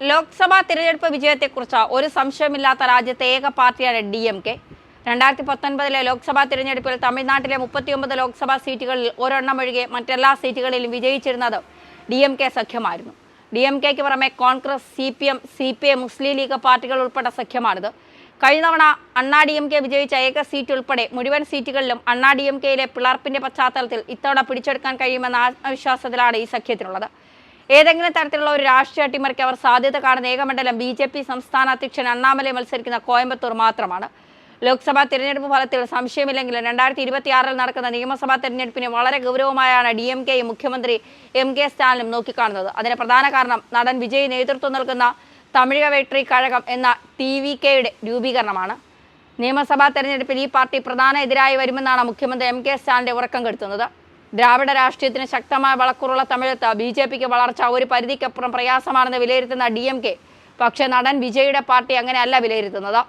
ലോക്സഭാ തിരഞ്ഞെടുപ്പ് വിജയത്തെക്കുറിച്ച് ഒരു സംശയമില്ലാത്ത രാജ്യത്തെ ഏക പാർട്ടിയാണ് ഡി എം കെ രണ്ടായിരത്തി പത്തൊൻപതിലെ ലോക്സഭാ തിരഞ്ഞെടുപ്പിൽ തമിഴ്നാട്ടിലെ മുപ്പത്തിയൊമ്പത് ലോക്സഭാ സീറ്റുകളിൽ ഒരെണ്ണം ഒഴികെ മറ്റെല്ലാ സീറ്റുകളിലും വിജയിച്ചിരുന്നത് ഡി എം കെ സഖ്യമായിരുന്നു. ഡി എം കെക്ക് പുറമെ Congress C P M C P I Muslim League പാർട്ടികൾ ഉൾപ്പെട്ട സഖ്യമാണിത്. കഴിഞ്ഞ തവണ അണ്ണാ ഡി എം കെ വിജയിച്ച ഏക സീറ്റ് ഉൾപ്പെടെ മുഴുവൻ സീറ്റുകളിലും അണ്ണാ ഡി എം കെയിലെ പിളർപ്പിന്റെ പശ്ചാത്തലത്തിൽ ഇത്തവണ പിടിച്ചെടുക്കാൻ കഴിയുമെന്ന ആത്മവിശ്വാസത്തിലാണ് ഈ സഖ്യത്തിനുള്ളത്. ഏതെങ്കിലും തരത്തിലുള്ള ഒരു രാഷ്ട്രീയ അട്ടിമറിക്ക് അവർ സാധ്യത കാണുന്ന ഏകമണ്ഡലം ബി ജെ പി സംസ്ഥാന അധ്യക്ഷൻ അണ്ണാമലൈ മത്സരിക്കുന്ന കോയമ്പത്തൂർ മാത്രമാണ്. ലോക്സഭാ തിരഞ്ഞെടുപ്പ് ഫലത്തിൽ സംശയമില്ലെങ്കിലും രണ്ടായിരത്തി ഇരുപത്തിയാറിൽ നടക്കുന്ന നിയമസഭാ തിരഞ്ഞെടുപ്പിനെ വളരെ ഗൗരവമായാണ് ഡി എം കെയും മുഖ്യമന്ത്രി എം കെ സ്റ്റാലിനും നോക്കിക്കാണുന്നത്. അതിന് പ്രധാന കാരണം നടൻ വിജയ് നേതൃത്വം നൽകുന്ന തമിഴക വെട്രി കഴകം എന്ന ടി വി കെയുടെ രൂപീകരണമാണ്. നിയമസഭാ തെരഞ്ഞെടുപ്പിൽ ഈ പാർട്ടി പ്രധാന എതിരായി വരുമെന്നാണ് മുഖ്യമന്ത്രി എം കെ സ്റ്റാലിന്റെ ഉറക്കം കെടുത്തുന്നത്. ദ്രാവിഡ രാഷ്ട്രീയത്തിന് ശക്തമായ വളക്കൂറുള്ള തമിഴത്ത് ബി ജെ പിക്ക് വളർച്ച ഒരു പരിധിക്കപ്പുറം പ്രയാസമാണെന്ന് വിലയിരുത്തുന്ന ഡി എം കെ. പക്ഷേ നടൻ വിജയുടെ പാർട്ടി അങ്ങനെയല്ല വിലയിരുത്തുന്നത്.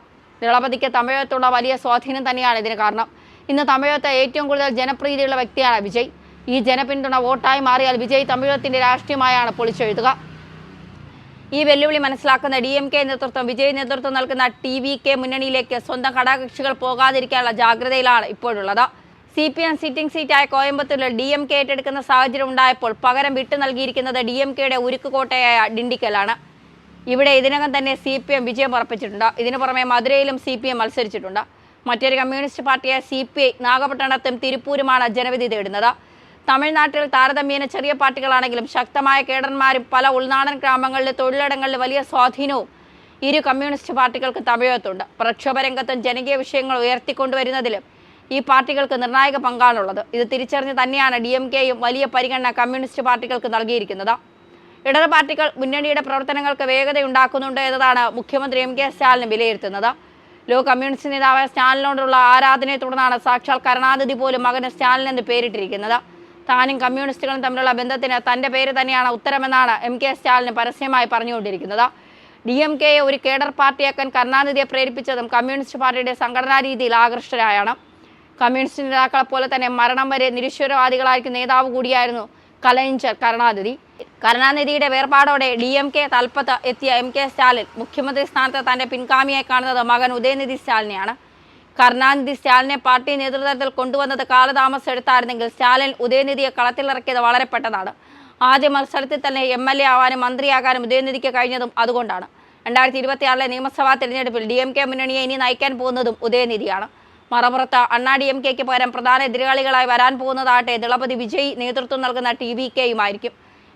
ദളപതിക്ക് തമിഴത്തുള്ള വലിയ സ്വാധീനം തന്നെയാണ് ഇതിന് കാരണം. ഇന്ന് തമിഴത്തെ ഏറ്റവും കൂടുതൽ ജനപ്രീതിയുള്ള വ്യക്തിയാണ് വിജയ്. ഈ ജനപിന്തുണ വോട്ടായി മാറിയാൽ വിജയ് തമിഴത്തിന്റെ രാഷ്ട്രീയമായാണ് പൊളിച്ചെഴുതുക. ഈ വെല്ലുവിളി മനസ്സിലാക്കുന്ന ഡി എം കെ നേതൃത്വം വിജയ് നേതൃത്വം നൽകുന്ന ടി വി കെ മുന്നണിയിലേക്ക് സ്വന്തം ഘടകകക്ഷികൾ പോകാതിരിക്കാനുള്ള ജാഗ്രതയിലാണ് ഇപ്പോഴുള്ളത്. സി പി എം സിറ്റിംഗ് സീറ്റായ കോയമ്പത്തൂരിൽ ഡി എം കെ ഏറ്റെടുക്കുന്ന സാഹചര്യം ഉണ്ടായപ്പോൾ പകരം വിട്ടു നൽകിയിരിക്കുന്നത് ഡി എം കെയുടെ ഉരുക്കുകോട്ടയായ ഡിണ്ടിക്കലാണ്. ഇവിടെ ഇതിനകം തന്നെ സി പി എം വിജയം ഉറപ്പിച്ചിട്ടുണ്ട്. ഇതിനു പുറമെ മധുരയിലും സി പി എം മത്സരിച്ചിട്ടുണ്ട്. മറ്റൊരു കമ്മ്യൂണിസ്റ്റ് പാർട്ടിയായ സി പി ഐ നാഗപട്ടണത്തും തിരുപ്പൂരുമാണ് ജനവിധി തേടുന്നത്. തമിഴ്നാട്ടിൽ താരതമ്യേന ചെറിയ പാർട്ടികളാണെങ്കിലും ശക്തമായ കേഡർമാരും പല ഉൾനാടൻ ഗ്രാമങ്ങളിലെ തൊഴിലിടങ്ങളിൽ വലിയ സ്വാധീനവും ഇരു കമ്മ്യൂണിസ്റ്റ് പാർട്ടികൾക്ക് തമിഴകത്തുണ്ട്. പ്രക്ഷോഭരംഗത്തും ജനകീയ വിഷയങ്ങൾ ഉയർത്തിക്കൊണ്ടുവരുന്നതിലും ഈ പാർട്ടികൾക്ക് നിർണായക പങ്കാണുള്ളത്. ഇത് തിരിച്ചറിഞ്ഞ് തന്നെയാണ് ഡി എം കെയും വലിയ പരിഗണന കമ്മ്യൂണിസ്റ്റ് പാർട്ടികൾക്ക് നൽകിയിരിക്കുന്നത്. ഇടത് പാർട്ടികൾ മുന്നണിയുടെ പ്രവർത്തനങ്ങൾക്ക് വേഗതയുണ്ടാക്കുന്നുണ്ട് എന്നതാണ് മുഖ്യമന്ത്രി എം കെ സ്റ്റാലിന് വിലയിരുത്തുന്നത്. ലോ കമ്മ്യൂണിസ്റ്റ് നേതാവായ സ്റ്റാലിനോടുള്ള ആരാധനയെ തുടർന്നാണ് സാക്ഷാൽ കരുണാനിധി പോലും മകന് സ്റ്റാലിൻ എന്ന് പേരിട്ടിരിക്കുന്നത്. താനും കമ്മ്യൂണിസ്റ്റുകളും തമ്മിലുള്ള ബന്ധത്തിന് തന്റെ പേര് തന്നെയാണ് ഉത്തരമെന്നാണ് എം കെ സ്റ്റാലിന് പരസ്യമായി പറഞ്ഞുകൊണ്ടിരിക്കുന്നത്. ഡി എം കെയെ ഒരു കേഡർ പാർട്ടിയാക്കാൻ കരുണാനിധിയെ പ്രേരിപ്പിച്ചതും കമ്മ്യൂണിസ്റ്റ് പാർട്ടിയുടെ സംഘടനാ രീതിയിൽ ആകൃഷ്ടരായാണ്. കമ്മ്യൂണിസ്റ്റ് നേതാക്കളെ പോലെ തന്നെ മരണം വരെ നിരീശ്വരവാദികളായിരിക്കും നേതാവ് കൂടിയായിരുന്നു കലൈഞ്ചർ കരുണാനിധി. കരുണാനിധിയുടെ വേർപാടോടെ ഡി എം കെ തൽപ്പത്ത് എത്തിയ എം കെ സ്റ്റാലിൻ മുഖ്യമന്ത്രി സ്ഥാനത്ത് തന്റെ പിൻഗാമിയായി കാണുന്നത് മകൻ ഉദയനിധി സ്റ്റാലിനെയാണ്. കരുണാനിധി സ്റ്റാലിനെ പാർട്ടി നേതൃത്വത്തിൽ കൊണ്ടുവന്നത് കാലതാമസം എടുത്തായിരുന്നെങ്കിൽ സ്റ്റാലിൻ ഉദയനിധിയെ കളത്തിലിറക്കിയത് വളരെ പെട്ടതാണ് ആദ്യ മത്സരത്തിൽ തന്നെ എം എൽ എ ആവാനും മന്ത്രിയാകാനും ഉദയനിധിക്ക് കഴിഞ്ഞതും അതുകൊണ്ടാണ്. രണ്ടായിരത്തി ഇരുപത്തിയാറിലെ നിയമസഭാ തെരഞ്ഞെടുപ്പിൽ ഡി എം കെ മുന്നണിയെ ഇനി നയിക്കാൻ പോകുന്നതും ഉദയനിധിയാണ്. മറുപുറത്ത് അണ്ണാ ഡി എം കെക്ക് പകരം പ്രധാന എതിരാളികളായി വരാൻ പോകുന്നതാകട്ടെ ദളപതി വിജയ് നേതൃത്വം നൽകുന്ന ടി വി കെയുമായിരിക്കും.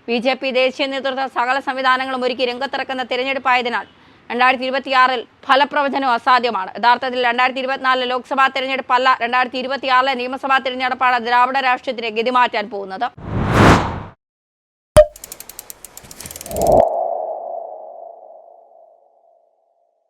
ബി ജെ പി ദേശീയ നേതൃത്വ സകല സംവിധാനങ്ങളും ഒരുക്കി രംഗത്തിറക്കുന്ന തിരഞ്ഞെടുപ്പായതിനാൽ രണ്ടായിരത്തി ഇരുപത്തിയാറിൽ ഫലപ്രവചനം അസാധ്യമാണ്. യഥാർത്ഥത്തിൽ രണ്ടായിരത്തി ഇരുപത്തിനാലിലെ ലോക്സഭാ തെരഞ്ഞെടുപ്പല്ല രണ്ടായിരത്തി ഇരുപത്തിയാറിലെ നിയമസഭാ തെരഞ്ഞെടുപ്പാണ് ദ്രാവിഡ രാഷ്ട്രീയത്തിനെ ഗതിമാറ്റാൻ പോകുന്നത്.